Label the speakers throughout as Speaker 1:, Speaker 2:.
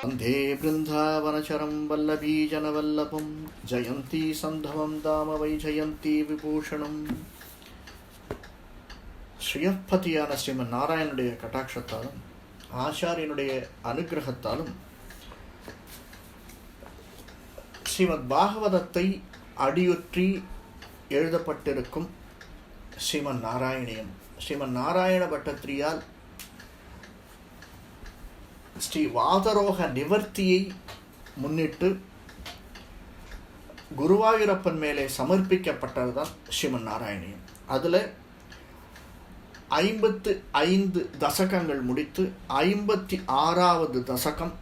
Speaker 1: वन्दे बृन्दावनचरं वल्लभीजनवल्लभं जयन्ती सन्धवं दाम वै ஜெயந்தி விபூஷணம் ஸ்ரீயப்பதியான ஸ்ரீமன் நாராயணனுடைய கட்டாட்சத்தாலும் ஆச்சாரியனுடைய அனுகிரகத்தாலும் ஸ்ரீமத் பாகவதத்தை அடியொற்றி எழுதப்பட்டிருக்கும் ஸ்ரீமன் நாராயணியம் ஸ்ரீமன் நாராயண பட்டத்திரியால் ஸ்ரீ வாதரோக நிவர்த்தியை முன்னிட்டு குருவாயூரப்பன் மேலே சமர்ப்பிக்கப்பட்டது தான் ஸ்ரீமன் நாராயணியம் அதில் ஐம்பத்து ஐந்து தசகங்கள் முடித்து ஐம்பத்தி ஆறாவது தசகம்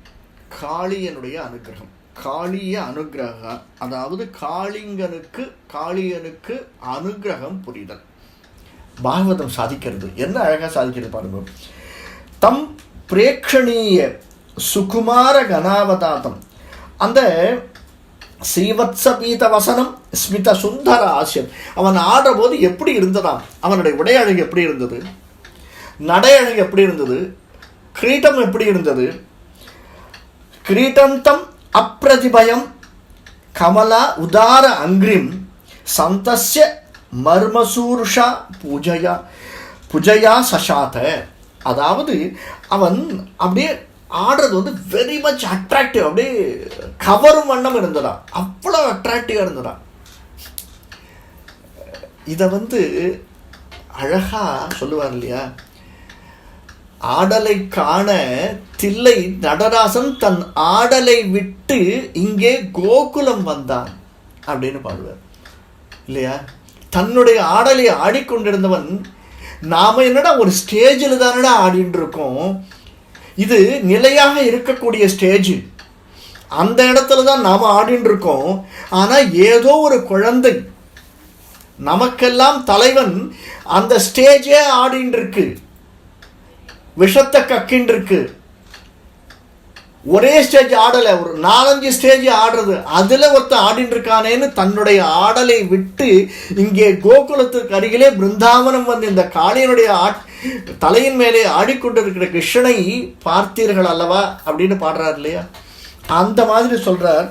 Speaker 1: காளியனுடைய அனுகிரகம். காளிய அனுகிரக அதாவது காளிங்கனுக்கு காளியனுக்கு அனுகிரகம் புரிதல். பாகவதம் சாதிக்கிறது. என்ன அழகாக சாதிக்கிறது பாருங்க. தம் பிரேக்ஷணீய சுகுமார கணாவதாதம். அந்த ஸ்ரீவத்சபீத வசனம் ஸ்மித சுந்தர ஆசியம். அவன் ஆடுறபோது எப்படி இருந்ததாம்? அவனுடைய உடையழகு எப்படி இருந்தது? நடையழகு எப்படி இருந்தது? கிரீட்டம் எப்படி இருந்தது? கிரீட்டந்தம் அப்பிரதிபயம் கமலா உதார அங்கிரிம் சந்தஸ்ய மர்மசூர்ஷா பூஜையா புஜையா சசாத்த அதாவது அவன் அப்படியே ஆடுறது வந்து வெரி மச் அட்ராக்டிவ் அப்படியே கவரும் வண்ணம் இருந்ததா? அவ்வளோ அட்ராக்டிவாக இருந்ததா? இதை வந்து அழகாக சொல்லுவார் இல்லையா? ஆடலை காண தில்லை நடராசன் தன் ஆடலை விட்டு இங்கே கோகுலம் வந்தான் அப்படின்னு பாடுவார். இல்லையா? தன்னுடைய ஆடலை ஆடிக்கொண்டிருந்தவன் நாம் என்னடா ஒரு ஸ்டேஜில் தானடா ஆடிட்டு இருக்கோம் இது நிலையாக இருக்கக்கூடிய ஸ்டேஜ் அந்த இடத்துல தான் நாம் ஆடின்னு இருக்கோம் ஆனால் ஏதோ ஒரு குழந்தை நமக்கெல்லாம் தலைவன் அந்த ஸ்டேஜே ஆடின்னு இருக்கு விஷத்தை கக்கின்னு இருக்கு ஒரே ஸ்டேஜ் ஆடலை ஒரு நாலஞ்சு ஸ்டேஜ் ஆடுறது. அதில் ஒருத்தன் ஆடின்னு இருக்கானேன்னு தன்னுடைய ஆடலை விட்டு இங்கே கோகுலத்துக்கு அருகிலே பிருந்தாவனம் வந்து இந்த காளியனுடைய ஆட் தலையின் மேலே ஆடிக்கொண்டிருக்கிற கிருஷ்ணனை பார்த்தீர்கள் அல்லவா அப்படின்னு பாடுறார் இல்லையா? அந்த மாதிரி சொல்றார்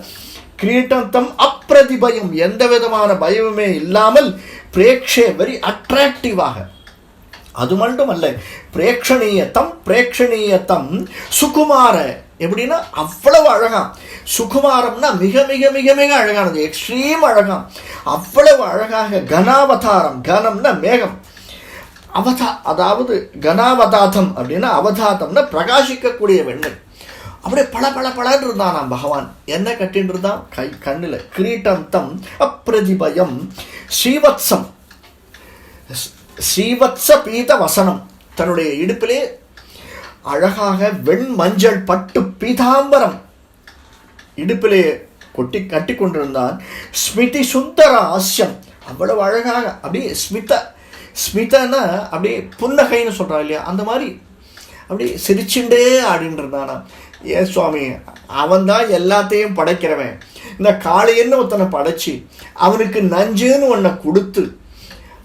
Speaker 1: கிரீட்டந்தம் அப்பிரதிபயம். எந்த விதமான பயமுமே இல்லாமல் பிரேக்ஷே வெரி அட்ராக்டிவாக அது மட்டும் அல்ல பிரேக்ஷணீயத்தம் பிரேக்ஷணீயத்தம் சுகுமார எப்படின்னா அவ்வளவு அழகாம். சுகுமாரம்னா மிக மிக மிக மிக அழகானது. எக்ஸ்ட்ரீம் அழகாம். அவ்வளவு அழகாக கனாவதாரம் கனம்னா மேகம். அவதா அதாவது கனாவதாதம் அப்படின்னா அவதாதம்னா பிரகாசிக்கக்கூடிய வெண்ணெய் அப்படியே பல பல பலன்னு இருந்தானாம் பகவான். என்ன கட்டின்னு இருந்தான்? கை கண்ணில். கிரீட்டம் தம் அப்பிரதிபயம் ஸ்ரீவத்சம். ஸ்ரீவத்ச பீத வசனம். தன்னுடைய இடுப்பிலே அழகாக வெண் மஞ்சள் பட்டு பீதாம்பரம் இடுப்பிலே கொட்டி கட்டி கொண்டிருந்தான். ஸ்மிதி சுந்தர ஆசியம் அவ்வளவு அழகாக அப்படியே ஸ்மித ஸ்மிதன்னா அப்படியே புன்னகைன்னு சொல்கிறா இல்லையா? அந்த மாதிரி அப்படியே சிரிச்சுண்டே ஆடின்னு இருந்தானா. ஏ சுவாமி அவன் தான் எல்லாத்தையும் படைக்கிறவன். இந்த காளையன்னு ஒருத்தனை படைச்சி அவனுக்கு நஞ்சுன்னு ஒன்றை கொடுத்து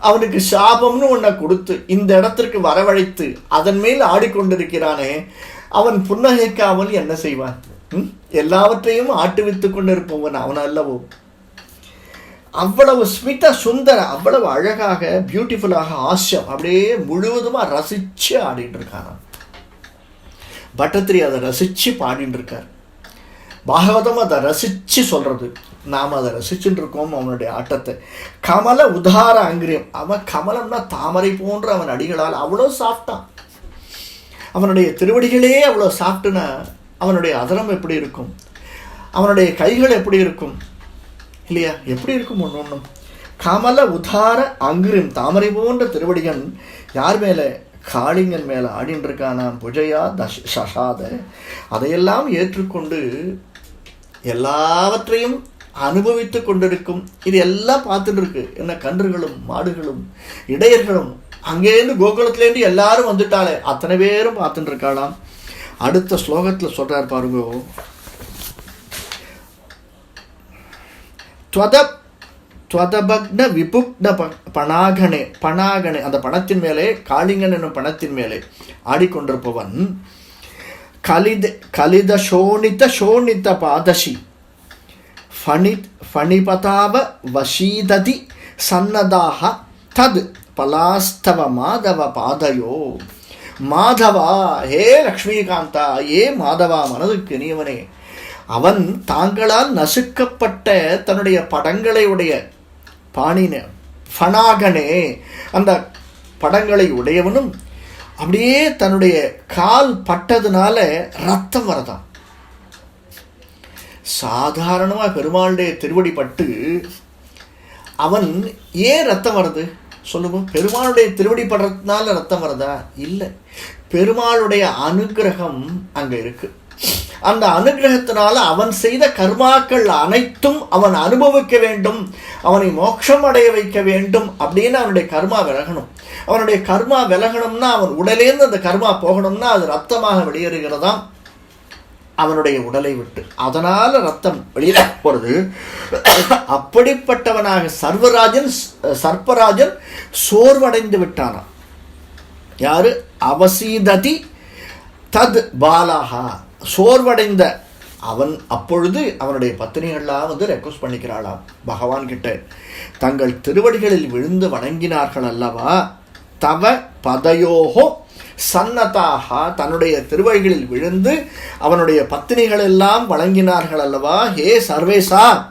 Speaker 1: அவனுக்கு சாபம்னு ஒன்றை கொடுத்து இந்த இடத்திற்கு வரவழைத்து அதன் மேல் ஆடிக்கொண்டிருக்கிறானே அவன் புன்னகைக்காமல் என்ன செய்வான்? ம்? எல்லாவற்றையும் ஆட்டுவித்து கொண்டிருப்பவன் அவன் அல்லவோ? அவ்வளவு ஸ்மிதா சுந்தர அவ்வளவு அழகாக பியூட்டிஃபுல்லாக ஆசியம் அப்படியே முழுவதுமாக ரசித்து ஆடிட்டு இருக்கான் பட்டத்திரி அதை ரசித்து பாடிட்டு இருக்கார் பாகவதம் அதை ரசித்து சொல்கிறது நாம் அதை ரசிச்சுட்டு இருக்கோம் அவனுடைய ஆட்டத்தை. கமல உதார அங்கிரியம். அவன் கமலம்னா தாமரை போன்ற அவன் அடிகளால் அவ்வளோ சாஃப்டான் அவனுடைய திருவடிகளே அவ்வளோ சாஃப்ட்டுன அவனுடைய அதரம் எப்படி இருக்கும்? அவனுடைய கைகள் எப்படி இருக்கும்? இல்லையா? எப்படி இருக்கும் ஒன்று ஒன்றும் கமல உதார அங்கிரும் தாமரை போன்ற திருவடிகன் யார் மேலே? காளிங்கன் மேலே ஆடின்னு இருக்கானாம் புஜையா தஷ் சஷாத அதையெல்லாம் ஏற்றுக்கொண்டு எல்லாவற்றையும் அனுபவித்து கொண்டிருக்கும். இது எல்லாம் பார்த்துட்டு இருக்கு என்ன கன்றுகளும் மாடுகளும் இடையர்களும். அங்கேருந்து கோகுலத்துலேருந்து எல்லாரும் வந்துட்டாலே அத்தனை பேரும் பார்த்துட்டு இருக்காளாம் அடுத்த ஸ்லோகத்தில் சொல்கிறார் பாருங்க. துவத துவதபக்ன விபுக்ன ப பணாகனே பணாகனே அந்த பணத்தின் மேலே காளிங்கன் என்னும் பணத்தின் மேலே ஆடிக்கொண்டிருப்பவன். கலித கலித சோனித சோணித பாதசி ஃபணி ஃபணிபதாவ வசீததி சன்னதாக தது பலாஸ்தவ மாதவ பாதையோ மாதவா ஹே லக்ஷ்மிகாந்தா ஏ மாதவா மனதுக்கு நீவனே அவன் தாங்களால் நசுக்கப்பட்ட தன்னுடைய படங்களை உடைய பாணின ஃபனாகனே அந்த படங்களை உடையவனும் அப்படியே தன்னுடைய கால் பட்டதுனால ரத்தம் வரதான் சாதாரணமாக பெருமாளுடைய திருவடி பட்டு அவன் ஏன் ரத்தம் வருது? சொல்லுவோம் பெருமாளுடைய திருவடி படுறதுனால ரத்தம் வருதா? இல்லை. பெருமாளுடைய அனுகிரகம் அங்கே இருக்குது அந்த அனுகிரகத்தினால அவன் செய்த கர்மாக்கள் அனைத்தும் அவன் அனுபவிக்க வேண்டும். அவனை மோட்சம் அடைய வைக்க வேண்டும் அப்படின்னு அவனுடைய கர்மா விலகணும். அவனுடைய கர்மா விலகணும்னா அவன் உடலேருந்து அந்த கர்மா போகணும்னா அது ரத்தமாக வெளியேறுகிறதாம். அவனுடைய உடலை விட்டு. அதனால் ரத்தம் வெளியில போகிறது அப்படிப்பட்டவனாக சர்வராஜன் சர்ப்பராஜன் சோர்வடைந்து விட்டானாம். யாரு? அவசீததி தத் பாலாகா சோர்வடைந்த அவன் அப்பொழுது அவனுடைய பத்தினிகள்லாம் வந்து ரெக்வஸ்ட் பண்ணிக்கிறாளாம். பகவான் கிட்ட தங்கள் திருவடிகளில் விழுந்து வணங்கினார்கள் அல்லவா? தவ பதயோகோ சன்னதாக தன்னுடைய திருவைகளில் விழுந்து அவனுடைய பத்தினிகள் எல்லாம் வழங்கினார்கள் அல்லவா? ஹே சர்வேசா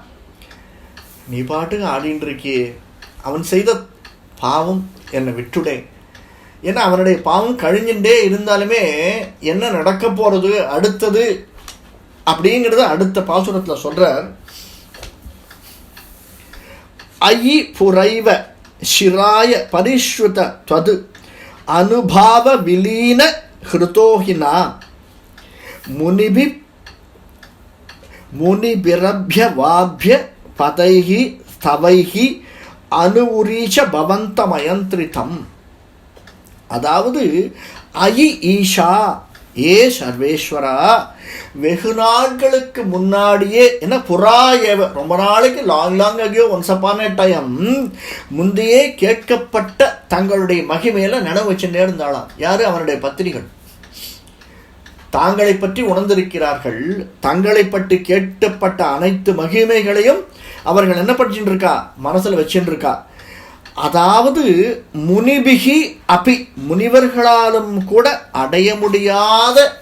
Speaker 1: நீ பாட்டுக்கு ஆடின்னு அவன் செய்த பாவம் என்னை விட்டுடே. ஏன்னா அவனுடைய பாவம் கழிஞ்சுட்டே இருந்தாலுமே என்ன நடக்க போகிறது அடுத்தது? அப்படிங்கிறத அடுத்த பாசுரத்தில் சொல்கிறார் ஐ புரைவ ஷிராய பரிஸ்ருத தது அனுபாவ விலீன ஹிருதோஹினா. முனிபி முனிபிரபியவாபிய பதைகி ஸ்தவைகி அணுவுரீச்ச பவந்த மயந்திரிதம் அதாவது ஐ ஈஷா ஏ சர்வேஸ்வரா வெகு நாட்களுக்கு முன்னாடியே என்ன புறா ஏவ ரொம்ப நாளைக்கு long long ago once upon a time முந்தையே கேட்கப்பட்ட தங்களுடைய மகிமையில நினைவு வச்சுட்டே இருந்தாளாம். யாரு? அவனுடைய பத்திரிகள் தாங்களை பற்றி உணர்ந்திருக்கிறார்கள். தங்களை பற்றி கேட்கப்பட்ட அனைத்து மகிமைகளையும் அவர்கள் என்ன படிச்சுட்டு இருக்கா? மனசில் வச்சுட்டு இருக்கா. அதாவது முனிபிகி அபி முனிவர்களாலும் கூட அடைய முடியாத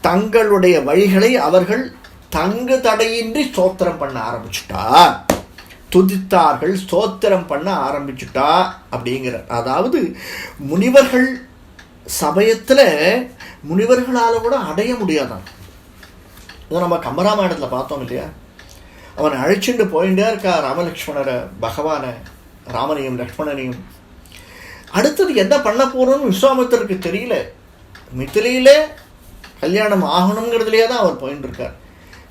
Speaker 1: தங்களுடைய வழிகளை அவர்கள் தங்கு தடையின்றி ஸ்தோத்திரம் பண்ண ஆரம்பிச்சுட்டா. துதித்தார்கள் ஸ்தோத்திரம் பண்ண ஆரம்பிச்சுட்டா அப்படிங்கிற அதாவது முனிவர்கள் சமயத்தில் முனிவர்களால் கூட அடைய முடியாதான். இதை நம்ம கம்பராமாயணத்தில் பார்த்தோம் இல்லையா? அவன் அழைச்சிட்டு போயிட்டே இருக்கா ராமலக்ஷ்மணரை பகவானை. ராமனையும் லக்ஷ்மணனையும். அடுத்தது என்ன பண்ண போகணும்னு விஸ்வாமித்தருக்கு தெரியல. மித்திலையிலே கல்யாணம் ஆகணுங்கிறதுலையே தான் அவர் போயிட்டு இருக்கார்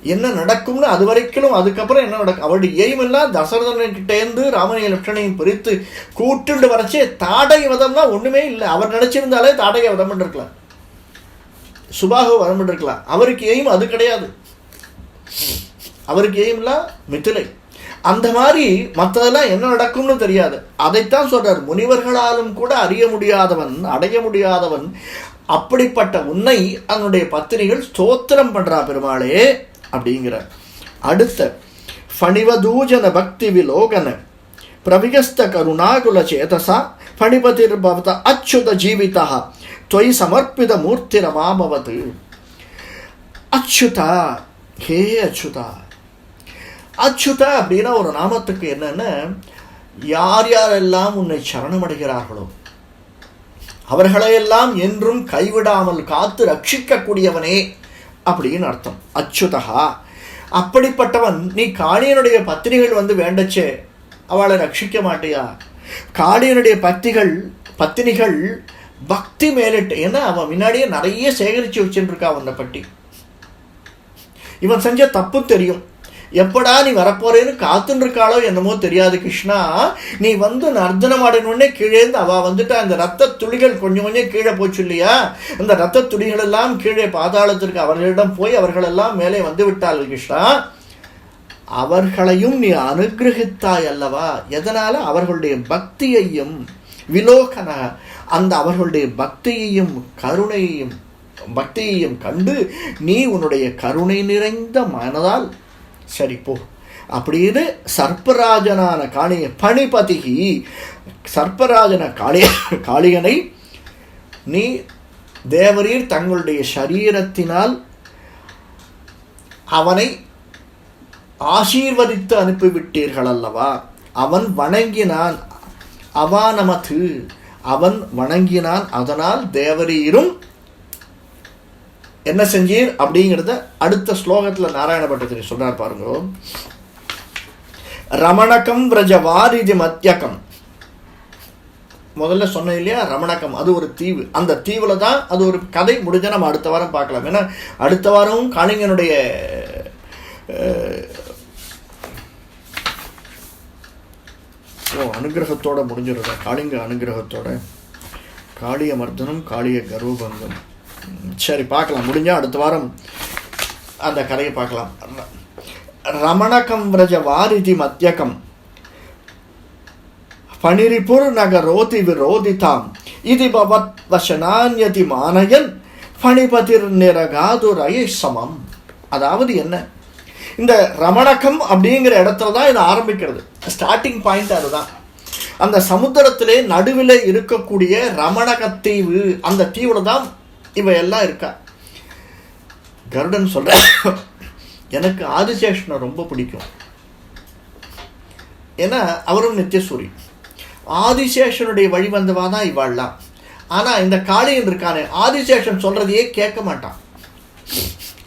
Speaker 1: என்ன நடக்கும்னு அது வரைக்கும் அதுக்கப்புறம் என்ன நடக்கும்? அவருடைய எய்ம் எல்லாம் தசரதன் கிட்டேருந்து ராமனையும் லட்சணையும் பிரித்து கூட்டுண்டு வரைச்சே தாடகை வதம்னா ஒன்றுமே இல்லை. அவர் நினச்சிருந்தாலே தாடகை வதம் இருக்கலாம் சுபாக வதம் இருக்கலாம் அவருக்கு எய்ம் அது கிடையாது. அவருக்கு எய்ம்லாம் மித்திலை அந்த மாதிரி மற்றதெல்லாம் என்ன நடக்கும்னு தெரியாது. அதைத்தான் சொல்றார். முனிவர்களாலும் கூட அறிய முடியாதவன் அடைய முடியாதவன் அப்படிப்பட்ட உன்னை அதனுடைய பத்தினிகள் ஸ்தோத்திரம் பண்றா பெருமாளே அப்படிங்கிறார். அடுத்த ஃபணிவதூஜன பக்தி விலோகன பிரவிகஸ்த கருணாகுல சேதசா ஃபணிபதிர் பவத அச்சுத ஜீவிதா தொய் சமர்ப்பித மூர்த்திரமாமவது அச்சுதா ஹே அச்சுதா. அச்சுதா அப்படின்னா ஒரு நாமத்துக்கு என்னென்னா யார் யாரெல்லாம் உன்னை சரணமடைகிறார்களோ அவர்களையெல்லாம் என்றும் கைவிடாமல் காத்து ரட்சிக்கக்கூடியவனே அப்படின்னு அர்த்தம். அச்சுதகா அப்படிப்பட்டவன் நீ காளியனுடைய பத்தினிகள் வந்து வேண்டச்சே அவளை ரட்சிக்க மாட்டியா? காளியனுடைய பத்திகள் பத்தினிகள் பக்தி மேலிட்டு ஏன்னா அவன் முன்னாடியே நிறைய சேகரித்து வச்சுருக்கான் அவனை பட்டி. இவன் செஞ்ச தப்பு தெரியும். எப்படா நீ வரப்போறேன்னு காத்துன்னு இருக்காளோ என்னமோ தெரியாது கிருஷ்ணா. நீ வந்து நர்த்தனம் ஆடினோடனே கீழேந்து அவள் வந்துட்டு அந்த ரத்த துளிகள் கொஞ்சம் கொஞ்சம் கீழே போச்சு இல்லையா? அந்த ரத்த துளிகள் எல்லாம் கீழே பாதாளத்திற்கு அவர்களிடம் போய் அவர்களெல்லாம் மேலே வந்து விட்டார்கள் கிருஷ்ணா. அவர்களையும் நீ அனுகிரகித்தாய் அல்லவா? எதனால்? அவர்களுடைய பக்தியையும் விலோகன அந்த அவர்களுடைய பக்தியையும் கருணையையும் பக்தியையும் கண்டு நீ உன்னுடைய கருணை நிறைந்த மனதால் சரி போ. அப்படின்னு சர்ப்பராஜனான காளிய பணிபதிகி சர்ப்பராஜன காளிய காளியனை நீ தேவரீர் தங்களுடைய சரீரத்தினால் அவனை ஆசீர்வதித்து அனுப்பிவிட்டீர்கள் அல்லவா அவன் வணங்கினான் அவானமது அவன் வணங்கினான் அதனால் தேவரீரும் என்ன செஞ்சீர்? அப்படிங்கிறத அடுத்த ஸ்லோகத்தில் நாராயண பட்டத்திரி சொன்னார் பாருங்க. ரமணக்கம் விரஜ வாரிதி மத்தியக்கம் முதல்ல சொன்னேன் இல்லையா? ரமணக்கம் அது ஒரு தீவு. அந்த தீவில் தான் அது ஒரு கதை முடிஞ்ச நம்ம அடுத்த வாரம் பார்க்கலாம். ஏன்னா அடுத்த வாரமும் காளிங்கனுடைய ஓ அனுகிரகத்தோட முடிஞ்சிருதா காளிங்க அனுகிரகத்தோட. காளிய மர்தனம் காளிய கர்வபங்கம். சரி பார்க்கலாம். முடிஞ்சால் அடுத்த வாரம் அந்த கதையை பார்க்கலாம். ரமணகம் விரஜ வாரிதி மத்தியகம் பனிரிபுர் நகரோதி விரோதிதாம். இது பவத் வசனான்யதி மானயன் பணிபதிர் நிரகாதுரை சமம். அதாவது என்ன? இந்த ரமணகம் அப்படிங்கிற இடத்துல தான் இது ஆரம்பிக்கிறது. ஸ்டார்டிங் பாயிண்ட் அதுதான். அந்த சமுத்திரத்திலே நடுவில் இருக்கக்கூடிய ரமணகத்தீவு அந்த தீவுல தான் இவ எல்லாம் இருக்கா? கருடன் சொல்ற எனக்கு ஆதிசேஷனை ரொம்ப பிடிக்கும். ஏன்னா அவரும் நித்தியசூரி. ஆதிசேஷனுடைய வழி வந்தவா தான் இவாள்லாம் ஆனால் இந்த காளியன் இருக்கானே ஆதிசேஷன் சொல்கிறதையே கேட்க மாட்டான்.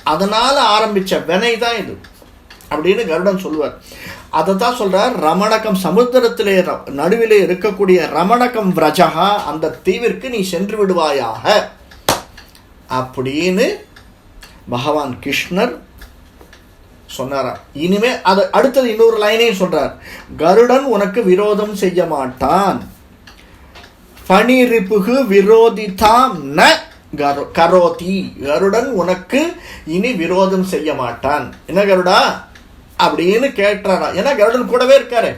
Speaker 1: அதனால் ஆரம்பிச்ச வினை தான் இது அப்படின்னு கருடன் சொல்லுவார். அதை தான் சொல்கிறார் ரமணகம் சமுத்திரத்திலே ர- நடுவிலே இருக்கக்கூடிய ரமணகம் விரஜகா அந்த தீவிற்கு நீ சென்று விடுவாயாக. அப்படின்னு பகவான் கிருஷ்ணர் சொன்னாரா இனிமே அது அடுத்தது இன்னொரு லைனையும் சொல்றார். கருடன் உனக்கு விரோதம் செய்ய மாட்டான். பனிரிப்புகு விரோதிதாம் ந கரோதி. கருடன் உனக்கு இனி விரோதம் செய்ய மாட்டான். என்ன கருடா? அப்படின்னு கேட்டாரா ஏன்னா கருடன் கூடவே இருக்காரு.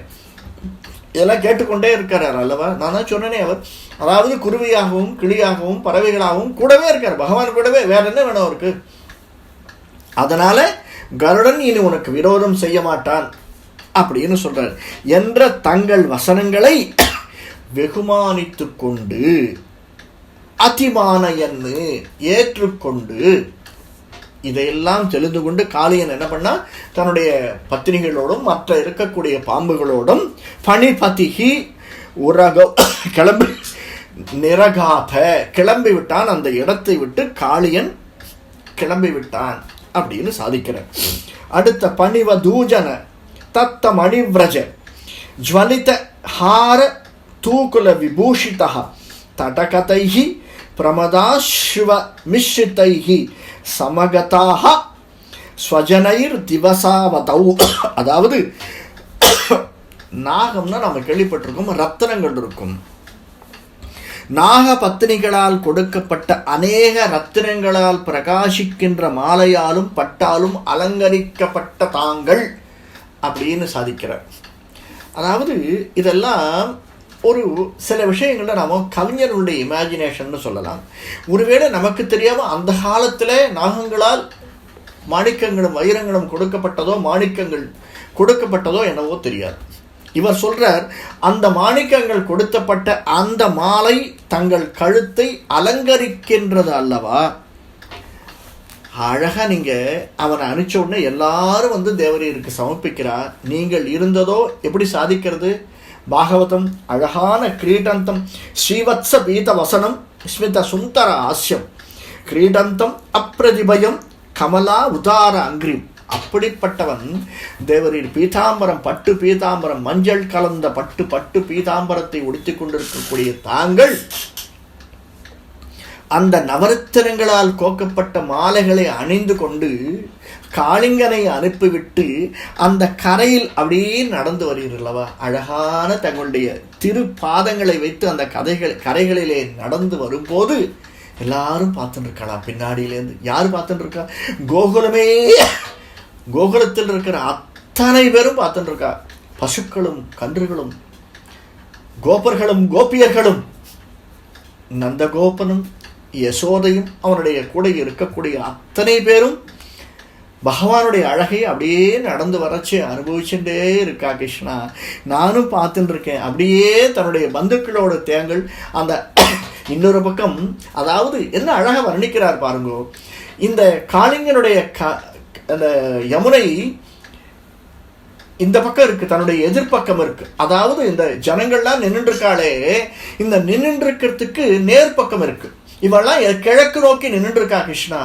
Speaker 1: இதெல்லாம் கேட்டுக்கொண்டே இருக்கிறார் அல்லவா? நான் தான் சொன்னேனே அவர். அதாவது குருவியாகவும் கிளியாகவும் பறவைகளாகவும் கூடவே இருக்கார். பகவான் கூடவே வேற என்ன வேணும் அவருக்கு? அதனால கருடன் இனி உனக்கு விரோதம் செய்ய மாட்டான் அப்படின்னு சொல்றார். என்ற தங்கள் வசனங்களை வெகுமானித்து கொண்டு அதிமான என்று ஏற்றுக்கொண்டு இதையெல்லாம் தெரிந்து கொண்டு காளியன் என்ன பண்ணா தன்னுடைய பத்தினிகளோடும் மற்ற இருக்கக்கூடிய பாம்புகளோடும் பனிபதிகி உரக கிளம்பி நிரகாத கிளம்பி விட்டான். அந்த இடத்தை விட்டு காளியன் கிளம்பி விட்டான் அப்படின்னு சாதிக்கிறார். அடுத்த பணிவ தூஜன தத்த மணிவிரஜ ஜுவலித ஹார தூக்குல விபூஷிதா தடகதைஹி பிரமதாஸ்வ மிஸ்ரிதைஹி சமகதாக ஸ்வஜனைர் திவசாவதௌ. அதாவது நாகம்னா நம்ம கேள்விப்பட்டிருக்கோம் ரத்தனங்கள் இருக்கும். நாக பத்தினிகளால் கொடுக்கப்பட்ட அநேக ரத்தினங்களால் பிரகாசிக்கின்ற மாலையாலும் பட்டாலும் அலங்கரிக்கப்பட்ட தாங்கள் அப்படின்னு சாதிக்கிறார். அதாவது இதெல்லாம் ஒரு சில விஷயங்களில் நம்ம கவிஞர்களுடைய இமேஜினேஷன் சொல்லலாம். ஒருவேளை நமக்கு தெரியாமல் அந்த காலத்தில் நாகங்களால் மாணிக்கங்களும் வைரங்களும் கொடுக்கப்பட்டதோ மாணிக்கங்கள் கொடுக்கப்பட்டதோ என்னவோ தெரியாது. இவர் சொல்கிறார் அந்த மாணிக்கங்கள் கொடுத்தப்பட்ட அந்த மாலை தங்கள் கழுத்தை அலங்கரிக்கின்றது அல்லவா? அழகாக நீங்கள் அவனை அனுப்பிச்ச உடனே எல்லாரும் வந்து தேவரீருக்கு சமர்ப்பிக்கிறார். நீங்கள் இருந்ததோ எப்படி சாதிக்கிறது? பாகவதம் அழகான கிரீடந்தம் ஸ்ரீவத்ச பீத வசனம் ஸ்மித சுந்தர ஆஸ்யம். கிரீடந்தம் அப்பிரதிபயம் கமலா உதார அங்கிரிம் அப்படிப்பட்டவன் தேவரின் பீதாம்பரம் பட்டு பீதாம்பரம் மஞ்சள் கலந்த பட்டு பட்டு பீதாம்பரத்தை உடுத்திக் கொண்டிருக்கக்கூடிய தாங்கள் அந்த நவரத்தினங்களால் கோக்கப்பட்ட மாலைகளை அணிந்து கொண்டு காளிங்கனை அனுப்பிவிட்டு அந்த கரையில் அப்படியே நடந்து வருகிறல்லவா அழகான தங்களுடைய திரு பாதங்களை வைத்து அந்த கதைகள் கரைகளிலே நடந்து வரும்போது எல்லாரும் பார்த்துட்டு இருக்கலாம் பின்னாடியிலேருந்து யார் பார்த்துட்டு இருக்கா கோகுலமே கோகுலத்தில் இருக்கிற அத்தனை பேரும் பார்த்துட்டு இருக்கா பசுக்களும் கன்றுகளும் கோபர்களும் கோபியர்களும். நந்தகோபனும் யசோதையும் அவனுடைய கூட இருக்கக்கூடிய அத்தனை பேரும் பகவானுடைய அழகை அப்படியே நடந்து வரச்சு அனுபவிச்சுட்டே இருக்கா கிருஷ்ணா. நானும் பார்த்துட்டு இருக்கேன் அப்படியே தன்னுடைய பந்துக்களோட தேங்கள் அந்த இன்னொரு பக்கம் அதாவது என்ன அழகாக வர்ணிக்கிறார் பாருங்கோ. இந்த காளிங்கனுடைய க அந்த யமுனை இந்த பக்கம் இருக்கு தன்னுடைய எதிர்ப்பக்கம் இருக்கு. அதாவது இந்த ஜனங்கள்லாம் நின்றுட்டு இருக்காளே இந்த நின்றுட்டு இருக்கிறதுக்கு நேர்பக்கம் இருக்கு. இவெல்லாம் கிழக்கு நோக்கி நின்றுட்டு இருக்கா கிருஷ்ணா.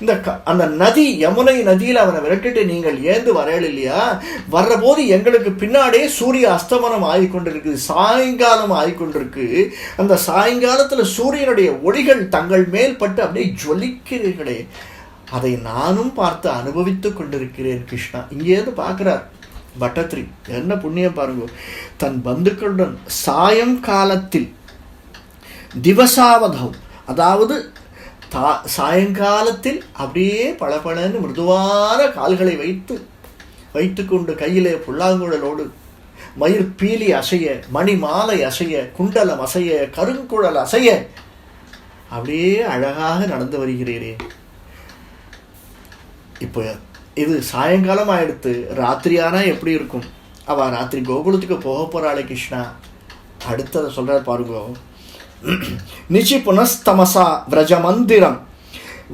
Speaker 1: இந்த க- அந்த நதி யமுனை நதியில் அவனை விரட்டிட்டு நீங்கள் ஏந்து வரையல் இல்லையா வர்ற போது எங்களுக்கு பின்னாடியே சூரிய அஸ்தமனம் ஆகிக்கொண்டிருக்கு சாயங்காலம் ஆகிக்கொண்டிருக்கு. அந்த சாயங்காலத்தில் சூரியனுடைய ஒளிகள் தங்கள் மேல் பட்டு அப்படியே ஜொலிக்கிறீர்களே. அதை நானும் பார்த்து அனுபவித்து கொண்டிருக்கிறேன் கிருஷ்ணா. இங்கேருந்து பார்க்குறார் பட்டத்ரி. என்ன புண்ணியம் பாருங்க. தன் பந்துக்களுடன் சாயங்காலத்தில் திவசாவதம் அதாவது தா சாயங்காலத்தில் அப்படியே பளபளன்னு மிருதுவான கால்களை வைத்து வைத்துக்கொண்டு கையிலே புல்லாங்குழலோடு மயிர் பீலி அசைய மணி மாலை அசைய குண்டலம் அசைய கருங்குழல் அசைய அப்படியே அழகாக நடந்து வருகிறீரே. இப்போ இது சாயங்காலம் ஆயிடுத்து ராத்திரியானா எப்படி இருக்கும்? அவள் ராத்திரி கோகுலத்துக்கு போக போகிறாளே கிருஷ்ணா. அடுத்ததை சொல்கிறார் பாருங்க. நிச்சி புனஸ்தமசா விரஜ மந்திரம்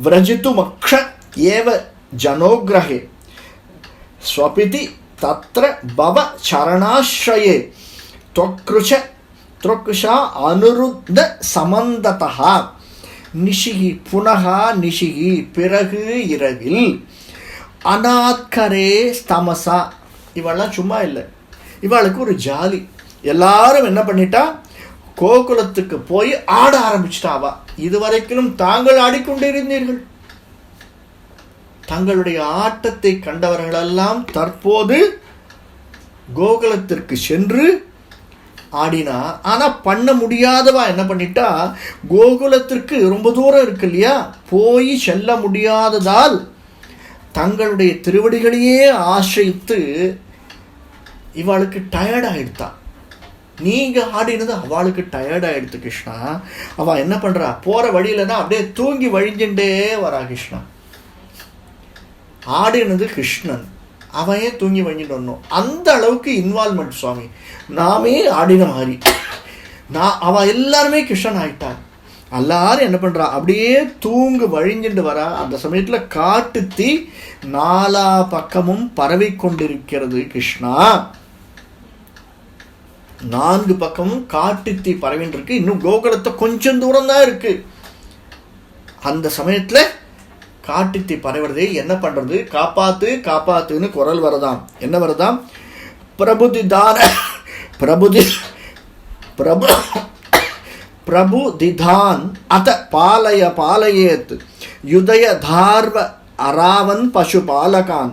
Speaker 1: விரஜித்து மக்ஷ ஏவ ஜனோகிரகே ஸ்வபிதி தத்ர பவ சரணாஸ்ரயே त्वक्रुश त्वक्रुशा அனுருத்த சமந்ததா நிஷிகி புனக நிஷிகி பிறகு இரவில் அனாத்கரே ஸ்தமசா இவெல்லாம் சும்மா இல்லை இவளுக்கு ஒரு ஜாலி எல்லாரும் என்ன பண்ணிட்டா கோகுலத்துக்கு போய் ஆட ஆரம்பிச்சிட்டாவா இதுவரைக்கும் தாங்கள் ஆடிக்கொண்டிருந்தீர்கள். தங்களுடைய ஆட்டத்தை கண்டவர்களெல்லாம் தற்போது கோகுலத்திற்கு சென்று ஆடினா. ஆனால் பண்ண முடியாதவா என்ன பண்ணிட்டா? கோகுலத்திற்கு ரொம்ப தூரம் இருக்கு இல்லையா? போய் செல்ல முடியாததால் தங்களுடைய திருவடிகளையே ஆசிரித்து இவளுக்கு டயர்ட் நீங்கள் ஆடினது அவளுக்கு டயர்ட் ஆகிடுது கிருஷ்ணா. அவள் என்ன பண்ணுறா போகிற வழியில தான் அப்படியே தூங்கி வழிஞ்சுட்டே வரா கிருஷ்ணா. ஆடினது கிருஷ்ணன். அவன் ஏன் தூங்கி வழிஞ்சிட்டு வரணும்? அந்த அளவுக்கு இன்வால்மெண்ட் சுவாமி. நாமே ஆடின மாதிரி. நான் அவள் எல்லாருமே கிருஷ்ணன் ஆயிட்டார். எல்லாரும் என்ன பண்றா? அப்படியே தூங்கு வழிஞ்சுட்டு வரா. அந்த சமயத்தில் காட்டு தீ நாலா பக்கமும் பரவி கொண்டிருக்கிறது கிருஷ்ணா. நான்கு பக்கமும் காட்டுத்தீ தீ பரவின்னு இருக்கு இன்னும் கோகுலத்தை கொஞ்சம் தூரம் தான் இருக்கு. அந்த சமயத்தில் காட்டுத்தீ பரவுறதே என்ன பண்றது? காப்பாத்து காப்பாத்துன்னு குரல் வரதாம். என்ன வரதாம்? பிரபுதிதான பிரபுதி பிரபு பிரபுதிதான். அத பாலய பாலயேத் யுதய தார்வ அராவன் பசு பாலகான்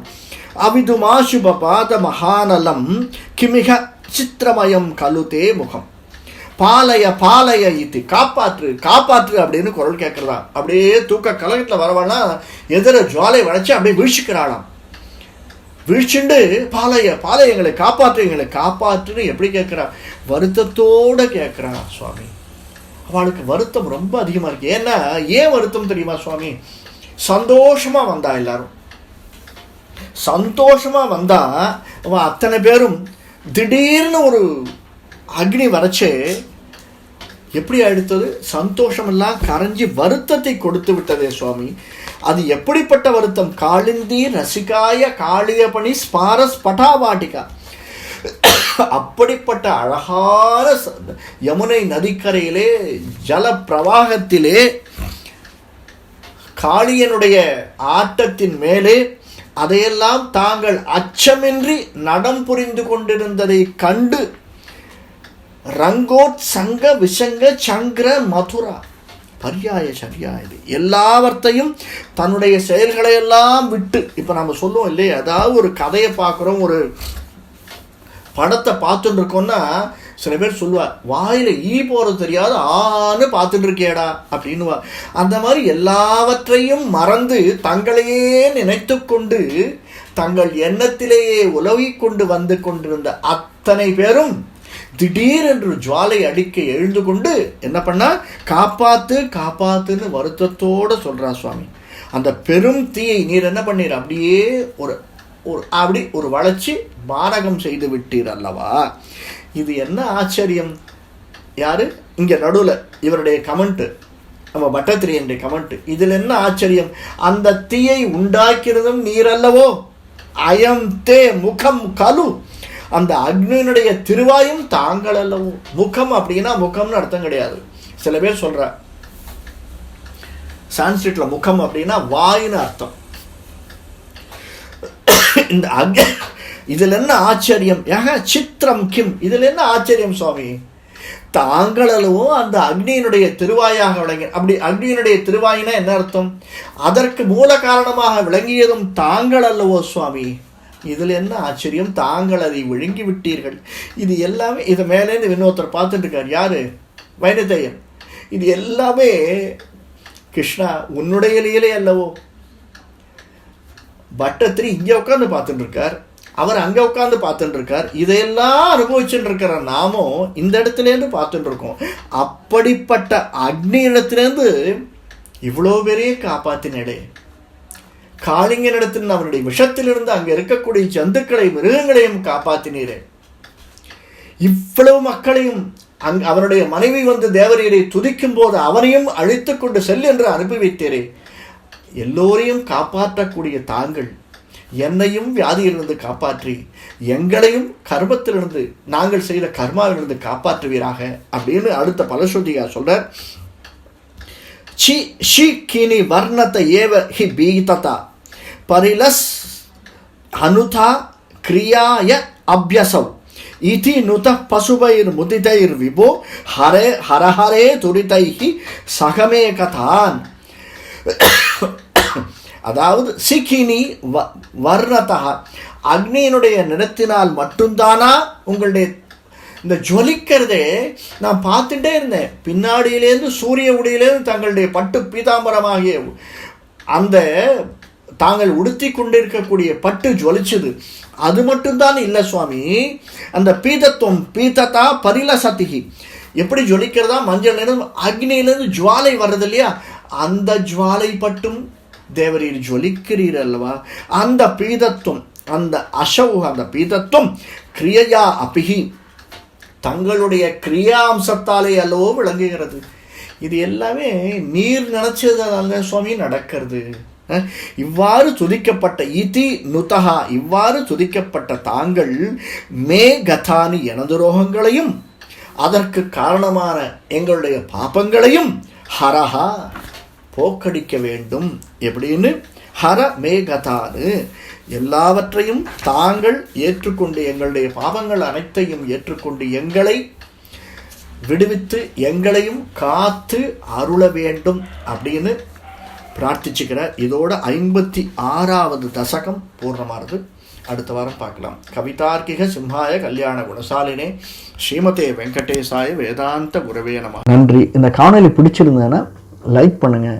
Speaker 1: அவிதுமாசுப பாத மகானலம் கிமிக சித்திரமயம் கழுதே முகம். பாலைய பாலைய இத்தி காப்பாற்று காப்பாற்று அப்படின்னு குரல் கேட்கறதா அப்படியே தூக்க கலகத்தில் வரவானா எதிர ஜுவாலை வளைச்சு அப்படியே வீழ்ச்சிக்கிறாளாம் வீழ்ச்சிண்டு பாலைய பாலைய எங்களை காப்பாற்று எங்களை காப்பாற்றுன்னு எப்படி கேட்குறா வருத்தத்தோட கேட்குறா சுவாமி. அவளுக்கு வருத்தம் ரொம்ப அதிகமாக இருக்கு. ஏன்னா ஏன் வருத்தம் தெரியுமா சுவாமி? சந்தோஷமாக வந்தா எல்லாரும். சந்தோஷமாக வந்தால் அவன் அத்தனை பேரும் திடீர்னு ஒரு அக்னி வரைச்சே எப்படி அடுத்தது? சந்தோஷமெல்லாம் கரைஞ்சி வருத்தத்தை கொடுத்து விட்டதே சுவாமி. அது எப்படிப்பட்ட வருத்தம்? காளிந்தி ரசிகாய காளியபணி ஸ்பாரஸ் பட்டாவாட்டிகா. அப்படிப்பட்ட அழகான யமுனை நதிக்கரையிலே ஜல பிரவாகத்திலே காளியனுடைய ஆட்டத்தின் மேலே அதையெல்லாம் தாங்கள் அச்சமின்றி நடம் புரிந்து கொண்டிருந்ததை கண்டு ரங்கோத் சங்க விஷங்க சங்கர மதுரா பரியாய சரியா இது. எல்லாவற்றையும் தன்னுடைய செயல்களை எல்லாம் விட்டு இப்போ நம்ம சொல்லுவோம் இல்லையா? அதாவது ஒரு கதையை பார்க்குறோம் ஒரு படத்தை பார்த்துட்டு இருக்கோம்னா சில பேர் சொல்லுவார் வாயில் ஈ போகிறது தெரியாது ஆன்னு பார்த்துட்டு இருக்கேடா அப்படின்னுவா. அந்த மாதிரி எல்லாவற்றையும் மறந்து தங்களையே நினைத்து கொண்டு தங்கள் எண்ணத்திலேயே உலவிக்கொண்டு வந்து கொண்டிருந்த அத்தனை பேரும் திடீரென்று ஜுவாலை அடிக்க எழுந்து கொண்டு என்ன பண்ணா காப்பாத்து காப்பாத்துன்னு வருத்தத்தோட சொல்றா சுவாமி. அந்த பெரும் தீயை நீர் என்ன பண்ணீர்? அப்படியே ஒரு ஒரு அப்படி ஒரு வளர்ச்சி மாரகம் செய்து விட்டீர் அல்லவா? இது என்ன ஆச்சரியம்? யார்? இங்கே நடுவில் இவருடைய கமெண்ட்டு நம்ம பட்டத்திரியனுடைய கமெண்ட். இதில் என்ன ஆச்சரியம்? அந்த தீயை உண்டாக்கிறதும் நீர் அல்லவோ அயம் தே முகம் கலு. அந்த அக்னியினுடைய திருவாயும் தாங்கள் அல்லவோ முகம் அப்படின்னா முகம்னு அர்த்தம் கிடையாது. சில பேர் சொல்கிற சான்ஸ்கிரிட்ல முகம் அப்படின்னா வாயின்னு அர்த்தம். இந்த அக் இதில் என்ன ஆச்சரியம்? ஏக சித்திரம் கிம். இதில் என்ன ஆச்சரியம் சுவாமி? தாங்களளவும் அந்த அக்னியினுடைய திருவாயாக விளங்கி அப்படி அக்னியினுடைய திருவாயினா என்ன அர்த்தம்? அதற்கு மூல காரணமாக விளங்கியதும் தாங்கள் அல்லவோ சுவாமி. இதில் என்ன ஆச்சரியம்? தாங்கள் அதை விழுங்கி விட்டீர்கள். இது எல்லாமே இதை மேலேருந்து இன்னொருத்தர் பார்த்துட்டு இருக்கார் யாரு? வைணத்தையன் இது எல்லாமே கிருஷ்ணா உன்னுடைய லீலை அல்லவோ. பட்டத்திரி இங்கே உட்காந்து பார்த்துட்டு இருக்கார் அவர் அங்கே உட்காந்து பார்த்துட்டு இருக்கார் இதையெல்லாம் அனுபவிச்சுட்டு இருக்கிற நாமும் இந்த இடத்துலேருந்து பார்த்துட்டு இருக்கோம் அப்படிப்பட்ட அக்னி இடத்துலேருந்து இவ்வளோ பெரிய காப்பாத்தினடே. காளிங்கனிடத்தில் அவருடைய விஷத்திலிருந்து அங்கே இருக்கக்கூடிய ஜந்துக்களை மிருகங்களையும் காப்பாத்தினீரே. இவ்வளவு மக்களையும் அங் அவருடைய மனைவி வந்து தேவரீரை துதிக்கும் போது அவனையும் அழித்து கொண்டு செல் என்று அனுப்பி வைத்தீரே எல்லோரையும் காப்பாற்றக்கூடிய தாங்கள் என்னையும் வியாதியிலிருந்து காப்பாற்றி எங்களையும் கர்மத்திலிருந்து நாங்கள் செய்த கர்மாவிலிருந்து காப்பாற்றுவீராக அப்படின்னு அடுத்த பலஸ்ருதியா சொல்றார். சி ஷி கினி வர்ணத ஏவ ஹி பீததா. பரிலஸ் அனுதா கிரியாய அபியசவ் இதி நுத பசுபைர் முதிதைர் விபோ ஹரே ஹரஹரே துரிதைஹி சகமே கதான் அதாவது சிக்கினி வ வர்ணதா அக்னியினுடைய நிறத்தினால் மட்டும்தானா? உங்களுடைய இந்த ஜொலிக்கிறதே நான் பார்த்துட்டே இருந்தேன். பின்னாடியிலேருந்து சூரிய உடையிலேருந்து தங்களுடைய பட்டு பீதாம்பரமாகிய அந்த தாங்கள் உடுத்தி கொண்டிருக்கக்கூடிய பட்டு ஜொலிச்சது. அது மட்டும்தான் இல்லை சுவாமி. அந்த பீதத்துவம் பீதத்தா பரிலசதிகி. எப்படி ஜொலிக்கிறதா? மஞ்சள் நிறம் அக்னியிலேருந்து ஜுவாலை வர்றது இல்லையா அந்த ஜுவாலை பட்டும் தேவரீர் ஜொலிக்கிறீர் அல்லவா அந்த பீதத்துவம் அந்த அசவு அந்த பீதத்துவம் கிரியையா அபிகி தங்களுடைய கிரியாம்சத்தாலே அல்லவோ விளங்குகிறது. இது எல்லாமே நீர் நினைச்சதுனால சுவாமி நடக்கிறது. இவ்வாறு துதிக்கப்பட்ட இதி நுதகா இவ்வாறு துதிக்கப்பட்ட தாங்கள் மே கதானி எனது ரோகங்களையும் அதற்கு காரணமான எங்களுடைய பாபங்களையும் ஹரஹா. போக்கடிக்க வேண்டும். எப்படின்னு? ஹர மேகதானு எல்லாவற்றையும் தாங்கள் ஏற்றுக்கொண்டு எங்களுடைய பாவங்கள் அனைத்தையும் ஏற்றுக்கொண்டு எங்களை விடுவித்து எங்களையும் காத்து அருள வேண்டும் அப்படின்னு பிரார்த்திச்சுக்கிறார். இதோட ஐம்பத்தி ஆறாவது தசகம் பூர்ணமானது அடுத்த வாரம் பார்க்கலாம். கவிதார்க்கிக சிம்ஹாய கல்யாண குணசாலினே ஸ்ரீமதே வெங்கடேசாய வேதாந்த குரவே நம.
Speaker 2: நன்றி. இந்த காணொலி பிடிச்சிருந்தேன்னா லைக் பண்ணுங்கள்